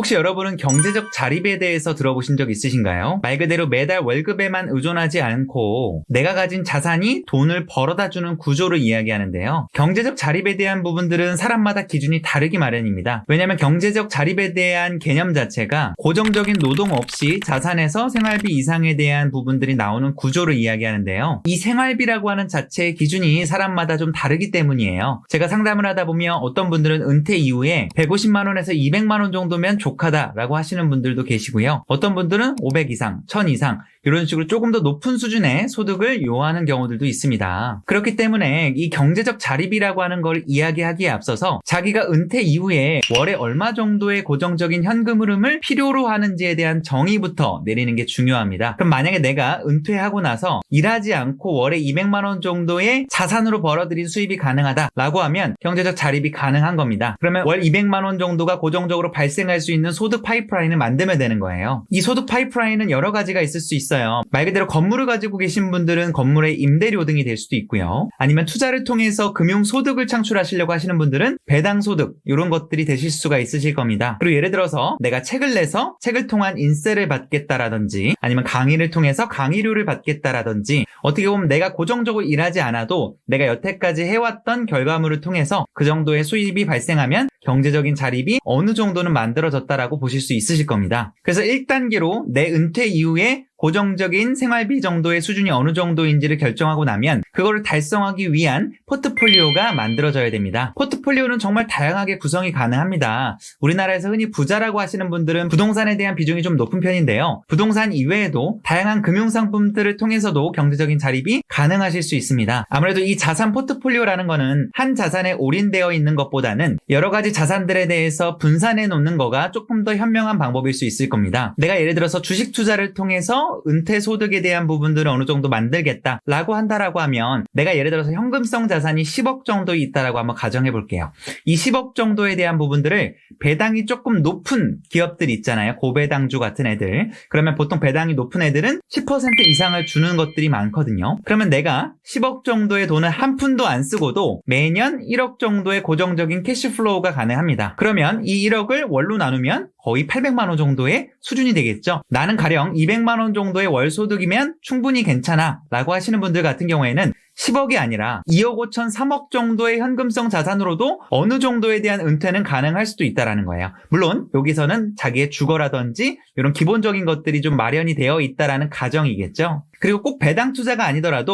혹시 여러분은 경제적 자립에 대해서 들어보신 적 있으신가요? 말 그대로 매달 월급에만 의존하지 않고 내가 가진 자산이 돈을 벌어다 주는 구조를 이야기하는데요. 경제적 자립에 대한 부분들은 사람마다 기준이 다르기 마련입니다. 왜냐하면 경제적 자립에 대한 개념 자체가 고정적인 노동 없이 자산에서 생활비 이상에 대한 부분들이 나오는 구조를 이야기하는데요. 이 생활비라고 하는 자체의 기준이 사람마다 좀 다르기 때문이에요. 제가 상담을 하다 보면 어떤 분들은 은퇴 이후에 150만 원에서 200만 원 정도면 족하다라고 하시는 분들도 계시고요. 어떤 분들은 500 이상, 1000 이상 이런 식으로 조금 더 높은 수준의 소득을 요하는 경우들도 있습니다. 그렇기 때문에 이 경제적 자립이라고 하는 걸 이야기하기에 앞서서 자기가 은퇴 이후에 월에 얼마 정도의 고정적인 현금 흐름을 필요로 하는지에 대한 정의부터 내리는 게 중요합니다. 그럼 만약에 내가 은퇴하고 나서 일하지 않고 월에 200만 원 정도의 자산으로 벌어들인 수입이 가능하다라고 하면 경제적 자립이 가능한 겁니다. 그러면 월 200만 원 정도가 고정적으로 발생할 수 있는 소득 파이프라인을 만들면 되는 거예요. 이 소득 파이프라인은 여러 가지가 있을 수 있어요. 말 그대로 건물을 가지고 계신 분들은 건물의 임대료 등이 될 수도 있고요. 아니면 투자를 통해서 금융 소득을 창출하시려고 하시는 분들은 배당 소득 이런 것들이 되실 수가 있으실 겁니다. 그리고 예를 들어서 내가 책을 내서 책을 통한 인세를 받겠다라든지 아니면 강의를 통해서 강의료를 받겠다라든지 어떻게 보면 내가 고정적으로 일하지 않아도 내가 여태까지 해왔던 결과물을 통해서 그 정도의 수입이 발생하면 경제적인 자립이 어느 정도는 만들어졌 다라고 보실 수 있으실 겁니다. 그래서 1단계로 내 은퇴 이후에 고정적인 생활비 정도의 수준이 어느 정도인지를 결정하고 나면 그거를 달성하기 위한 포트폴리오가 만들어져야 됩니다. 포트폴리오는 정말 다양하게 구성이 가능합니다. 우리나라에서 흔히 부자라고 하시는 분들은 부동산에 대한 비중이 좀 높은 편인데요. 부동산 이외에도 다양한 금융상품들을 통해서도 경제적인 자립이 가능하실 수 있습니다. 아무래도 이 자산 포트폴리오라는 거는 한 자산에 올인되어 있는 것보다는 여러 가지 자산들에 대해서 분산해 놓는 거가 조금 더 현명한 방법일 수 있을 겁니다. 내가 예를 들어서 주식 투자를 통 은퇴 소득에 대한 부분들을 어느 정도 만들겠다라고 한다라고 하면 내가 예를 들어서 현금성 자산이 10억 정도 있다라고 한번 가정해 볼게요. 이 10억 정도에 대한 부분들을 배당이 조금 높은 기업들 있잖아요. 고배당주 같은 애들. 그러면 보통 배당이 높은 애들은 10% 이상을 주는 것들이 많거든요. 그러면 내가 10억 정도의 돈을 한 푼도 안 쓰고도 매년 1억 정도의 고정적인 캐시플로우가 가능합니다. 그러면 이 1억을 월로 나누면 거의 800만 원 정도의 수준이 되겠죠. 나는 가령 200만 원 정도의 월 소득이면 충분히 괜찮아 라고 하시는 분들 같은 경우에는 10억이 아니라 2억 5천 3억 정도의 현금성 자산으로도 어느 정도에 대한 은퇴는 가능할 수도 있다라는 거예요. 물론 여기서는 자기의 주거라든지 이런 기본적인 것들이 좀 마련이 되어 있다라는 가정이겠죠. 그리고 꼭 배당 투자가 아니더라도